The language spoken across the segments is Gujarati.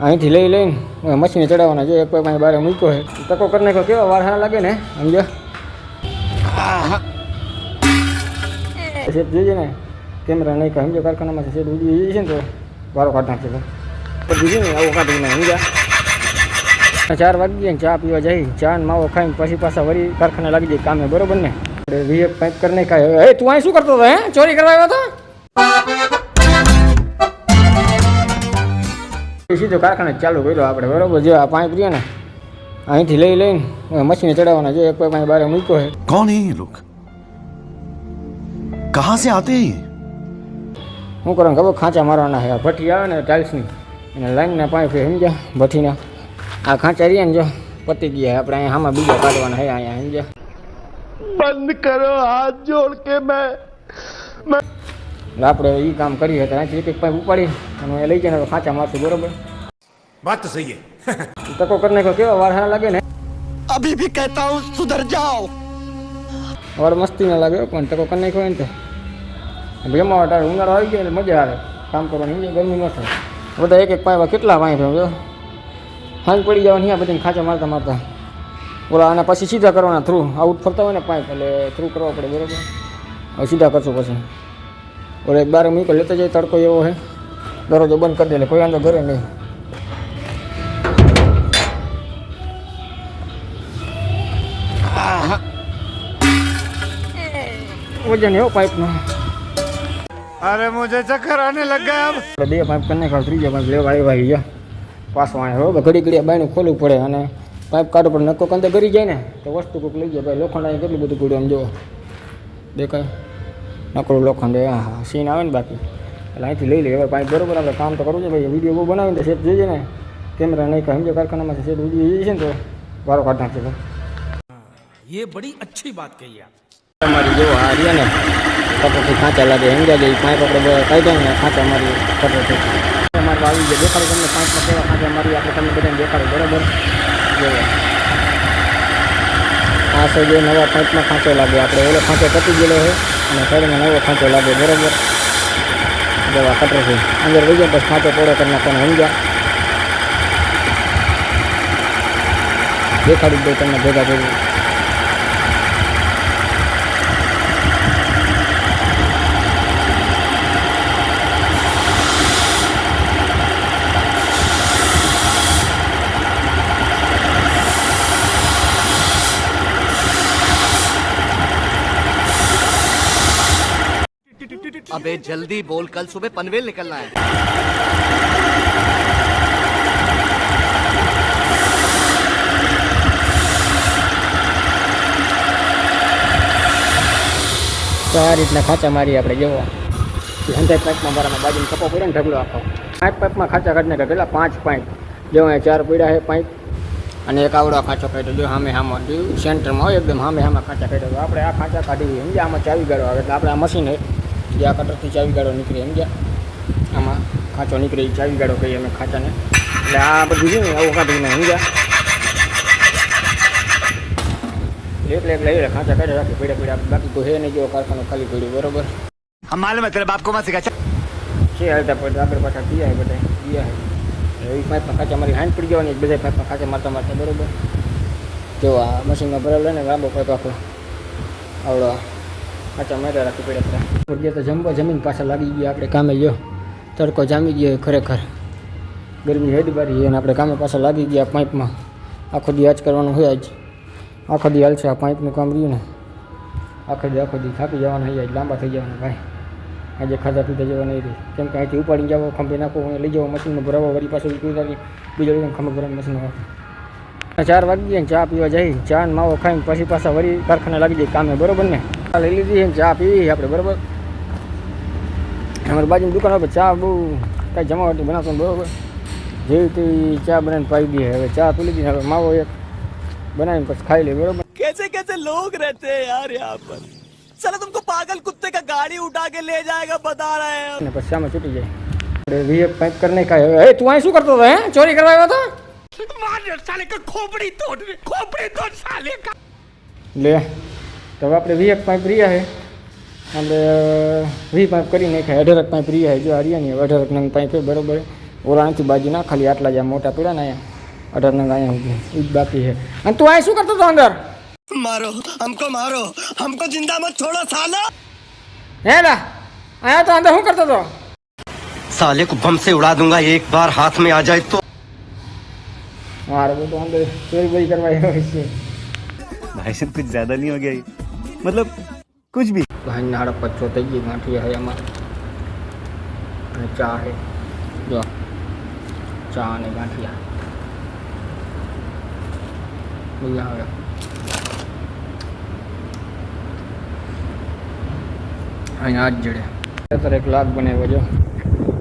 અહીંથી લઈ લઈને મશીને ચડાવવાના જો એક પગ અહીં બહાર મૂક્યો છે. ટકો કરી નાખ્યો. કેવા વાર હારા લાગે ને? સમજો? શેપ જોઈએ ને કેમેરા નહીં સમજો? કારખાનામાં શેપ ઉડી જઈએ છે ને તો વારો કાઢ નાખશે તો. પછી ને આવું કાઢી ને સમજ્યા? ચાર વાગી ગયા ને ચા પીવા જઈ ચા ને માવો ખાઈને પછી પાછા વળી કારખાને લાગી જાય કામે. બરોબર ને? વીએ પાઇપ કરી નાખાય. હે તું અહીં શું કરતો હતો હે? ચોરી કરવા આવ્યો હતો? એ કારખાને ચાલુ કર્યો આપણે બરાબર? જો આ પાણી પ્રિય ને અહીંથી લઈ લઈને મશીને ચડાવવાના જો એક પાણી બારે મૂક્યો છે. કોણ હે લોક કહા સે આતે હું કરું ખબર? ખાંચા મારવાના છે. આ ભઠ્ઠી આવે ને ટાઇલ્સની. એને લાઈનના પાણી સમજ્યા? ભઠ્ઠીના આ ખાંચા રહ્યા ને જો પતી ગયા. આપણે અહીંયા આમાં બીજા કાઢવાના છે અહીંયા સમજ્યા? બંધ કરો હાથ જોડ કે મેં એટલે આપણે એ કામ કરીએ તો અહીંથી એક એક પાઇપ ઉપાડી અને લઈ જાય જઈને ખાંચા મારશું બરોબર? વાત તો સહી તકો કરી નાખ્યો કેવા વાર હા લાગે ને? અભી ભી કહેતા હું સુધર જાઓ. વાર મસ્તી ના લાગે પણ તકો કરી નાખ્યો ને તો. જમા ટાળે ઉનાળો આવી ગયો એટલે મજા આવે. કામ કરવાની ગરમી ન થાય. બધા એક એક પાઇપ કેટલા પાઇપ જો હાંજ પડી જવાની આ બધી ખાંચા મારતા મારતા. બોલા અને પછી સીધા કરવાના થ્રુ આઉટ ફરતા હોય ને પાઇપ એટલે થ્રુ કરવા પડે બરોબર? હવે સીધા કરશું પછી. ઓલે બાર મૂકો લેતો જાય તડકો એવો હે. દરવાજો બંધ કરી દે કોઈ વાંધો ઘરે નહીં. વજન એવો પાઇપનો. અરે મુજે ચક્કર આને લગ ગયા બે પાઇપ કરીને કાઢ ત્રીજો પાઇપ લેવા આવ્યો આવી ગયા. પાછો આવ્યો હવે ઘડી ઘડી બાયનું ખોલવું પડે અને પાઇપ કાઢો પણ નક્કો કંદે કરી જાય ને તો વસ્તુ કોઈક લઈ જાય. ભાઈ લોખંડ અહીં કેટલું બધું પડ્યું આમ જુઓ. દેખાય. નકરું લોખંડ એ હા હા સીન આવે ને બાકી એટલે અહીંથી લઈ લઈએ હવે પાઇપ બરોબર આપણે કામ તો કરવું છે ભાઈ વિડીયો બહુ બનાવીને તો શેપ જોઈએ ને કેમેરા નહીં કહે સમજો કારખાનામાં શેપ ઉડી જાય છે ને તો વારો કાઢ નાખશે ભાઈ ये बड़ी अच्छी बात कही आप તમારી જો આ રહ્યા ને કટરથી ખાંચા લાગે સમજા જાય પાઇપ આપણે કાઢ્યા ને ખાંચા મારી કટરથી અમારે તો આવી જાય દેખાડું તમને પાંચમાં કેવા ખાંચા મારી આપણે તમને બધાને દેખાડું બરાબર જો આ છે જે નવા પાંચમાં ખાંચો લાગે આપણે ઓલો ખાંચો પતી ગયેલો છે અને સાઈડમાં નવો ખાંચો લાગે, બરાબર? જેવા કટર છે. અંદર વહી જાય પછી ખાંચો પોળો કરી નાખવાનો સમજ્યા? દેખાડી દઉં તમને ભેગા ભેગું. अबे जल्दी बोल कल सुबह पनवेल निकलना है તો આ રીતના ખાંચા મારી આપણે જવો હંધાઈ પાઇપમાં મારામાં બાજુમાં કપો પડ્યો ને ઢગલો આખો પાંચ પાઇપમાં ખાંચા કાઢી નાખ્યા પેલા પાંચ પાઇપ જો અહીંયા ચાર પડ્યા છે પાઇપ અને એક આવડો ખાંચો કાઢ્યો જો સામે સામે જો સેન્ટરમાં હોય એકદમ સામે સામે ખાંચા કાઢ્યો તો આપણે આ ખાંચા કાઢી સમજ્યા આમાં ચાવી ગાળો આવે એટલે આપણે આ મશીન છે જે આ કટરથી ચાવી ગાડો નીકળી એમ ગયા આમાં ખાંચો નીકળી ચાવી ગાડો કહીએ અમે ખાંચાને એટલે આ બધું છે ને આવું કાઢીને એમ ગયા એક લેક લઈ ખાંચા કાઢી રાખી પીડા પીડા બાકી કોઈ હે નહીં જેવો કારખાનો ખાલી પડ્યું બરોબર માલમ તારે બાપ કોમાં શીખા છે હાલતા પડે આગળ પાછા પીયા હે બધા પીયા હે એવી પાઇપમાં ખાંચા મારી હાંડ પડી જવાની બધા પાઇપમાં ખાંચા મારતા મારતા બરોબર જો આ મશીનમાં ભરેલો ને લાંબો પાઇપ આખો આવડો ખાંચા માર્યા રાખી હતા. તો જમવા જમીન પાછા લાગી ગયા, આપણે કામે ગયો. તડકો જામી ગયો ખરેખર. ગરમી હેડબારી અને આપણે કામે પાછા લાગી ગયા પાઇપમાં. આખો દી આજ કરવાનું હોય જ આખો દી હાલશે આ પાઇપનું કામ રહ્યું ને. આખો દી આખો દી થાકી જવાના હોય લાંબા થઈ જવાના ભાઈ. આજે ખાધા પીધા જવા નહીં રહી. કેમ કે અહીંથી ઉપાડીને જાવ ખંભે નાખો લઈ જાઓ, મશીનમાં ભરાવો વળી પાછું બીજો ખંભે ભરાવી મશીન ચાર વાગી ગયા ને ચા પીવા જાય ચા ને માવો ખાઈને પછી પાછા વળી કારખાને લાગી જાય કામે બરોબર ને ચા લઈ લીધી છે ને ચા પીવી આપણે બરોબર અમારી બાજુની દુકાન હોય ચા બહુ કાંઈ જમાવટી બનાવતો ને બરોબર જેવી તેવી ચા બનાવીને પાઈ દઈએ હવે ચા પી લીધી ને હવે માવો એક બનાવીને પછી ખાઈ લઈએ બરોબર कैसे कैसे लोग रहते हैं यार यहाँ पर चलो तुमको पागल कुत्ते का गाड़ी उठा के ले जाएगा बता रहे हैं ને પછી સામે છૂટી જાય આપણે વીએ પાઇપ કરી નહીં ખાય હે તું અહીં શું કરતો હતો હે ચોરી કરવા આવ્યો હતો साले का खोपड़ी तोड़ खोपड़ी तोड़ साले का લે તો હવે આપણે વીએક પાઇપ રહ્યા છે આપણે વી પાઇપ કરી નાખ્યા અઢારક પાઇપ રહ્યા છે જો હરિયાની અઢારક નંગ પાઇપ છે બરોબર ઓલા નથી બાજુ ના ખાલી આટલા જ આ મોટા પીડા ને અહીંયા અઢાર નંગ અહીંયા સુધી એ જ બાકી છે અને તું અહીં શું કરતો હતો અંદર मारो हमको मारो हमको जिंदा मत छोड़ो साला હે લા અહીંયા તો અંદર શું કરતો હતો साले को बम से उड़ा दूंगा एक बार हाथ में आ जाए तो મારે બધું અંદર ચોરી બોરી કરવા આવ્યો છે भाई साहब कुछ ज्यादा नहीं हो गया ये? मतलब कुछ भी ભાઈ નાડા પચ્ચો થઈ ગઈ ગાંઠિયા છે એમાં અને ચા છે જો ચા અને ગાંઠિયા મજા આવે અહીંયા જ જડે અત્યારે એક લાગ બનાવ્યો જો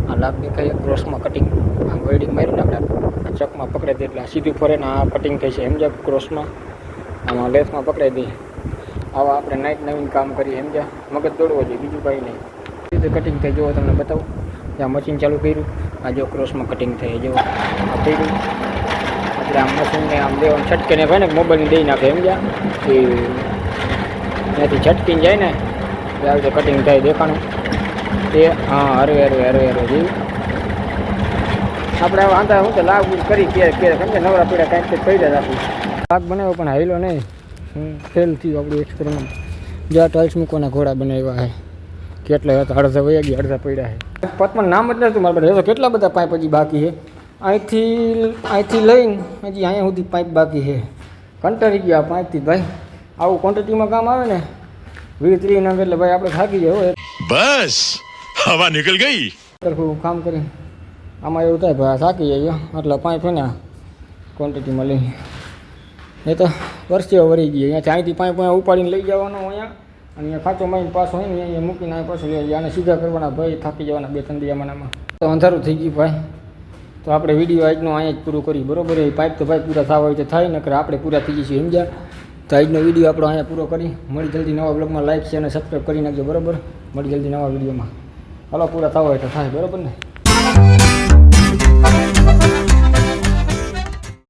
આ લાગની કઈ ક્રોસમાં કટિંગ આ વેલ્ડિંગ માર્યું ને આપણે આ ચકમાં પકડે દે એટલે સીધું ફરે ને આ કટિંગ થઈ છે એમ સમજ્યા ક્રોસમાં આમાં લેસમાં પકડાઈ દે આવા આપણે નાઇટ નવીન કામ કરીએ એમ જા મગજ દોડવો જોઈએ બીજું કંઈ નહીં સીધું કટિંગ થઈ જુઓ તમને બતાવું ત્યાં મશીન ચાલુ કર્યું આ જો ક્રોસમાં કટિંગ થઈ જુઓ આ કર્યું આપણે આમ મશીનને આમ દેવાનું છટકીને ભાઈ ને મોબાઈલ દઈ નાખે એમ જ્યાં એ ત્યાંથી છટકીને જાય ને આવી રીતે કટિંગ થાય દેખાણું એ હા હરવે હરવે હરવે હરવે જેવું આપણે વાંધા હું તો લાભ કરી કે ક્યારેક સમજે નવરા પીડા કાંઈક કંઈક કહી જાય આપણે. પાક બનાવ્યો પણ હાઈલો નહીં. ફેલ થયું આપણું એક્સપેરિમેન્ટ જ્યાં ટાઇલ્સ મૂકવાના ઘોડા બનાવ્યા છે કેટલા હતા? અડધા વૈયા ગયા અડધા પડ્યા છે પતમાં નામ જ નથી મારા પાસે. કેટલા બધા પાઇપ હજી બાકી છે અહીંથી અહીંથી લઈને હજી અહીંયા સુધી પાઇપ બાકી છે કંટાળી ગયા પાઇપથી ભાઈ. આવું ક્વોન્ટિટીમાં કામ આવે ને વીસ ત્રીસ નંગ એટલે ભાઈ આપણે થાકી જાય બસ હવા નીકળી ગઈ. કામ કરીને આમાં એવું થાય, ભાઈ થાકી જાય એટલે છે ને ક્વોન્ટિટીમાં લઈ. એ તો વર્ષે વરી ગઈ અહીંયા ચાંયથી પાઇપ અહીંયા ઉપાડીને લઈ જવાનો અહીંયા. અને અહીંયા ખાંચો મારીને પાછો હોય ને, અહીંયા મૂકીને અહીંયા પાછું લઈ આને સીધા કરવાના ભાઈ, થાકી જવાના બે ત્રણ દિયામાનામાં તો અંધારું થઈ ગયું, ભાઈ. તો આપણે વીડિયો આજનો અહીંયા જ પૂરું કરી બરોબર? એ પાઇપ તો ભાઈ પૂરા થવા હોય તો થાય, નકર આપણે પૂરા થઈ જઈશું સમજ્યા? તો આજનો વીડિયો આપણો અહીંયા પૂરો કરી મળી જલ્દી નવા બ્લોગમાં લાઈક છે અને સબસ્ક્રાઈબ કરી નાખજો, બરોબર? મળી જલ્દી નવા વિડીયોમાં હાલો, પૂરા થવા હોય તો થાય, બરોબર ને?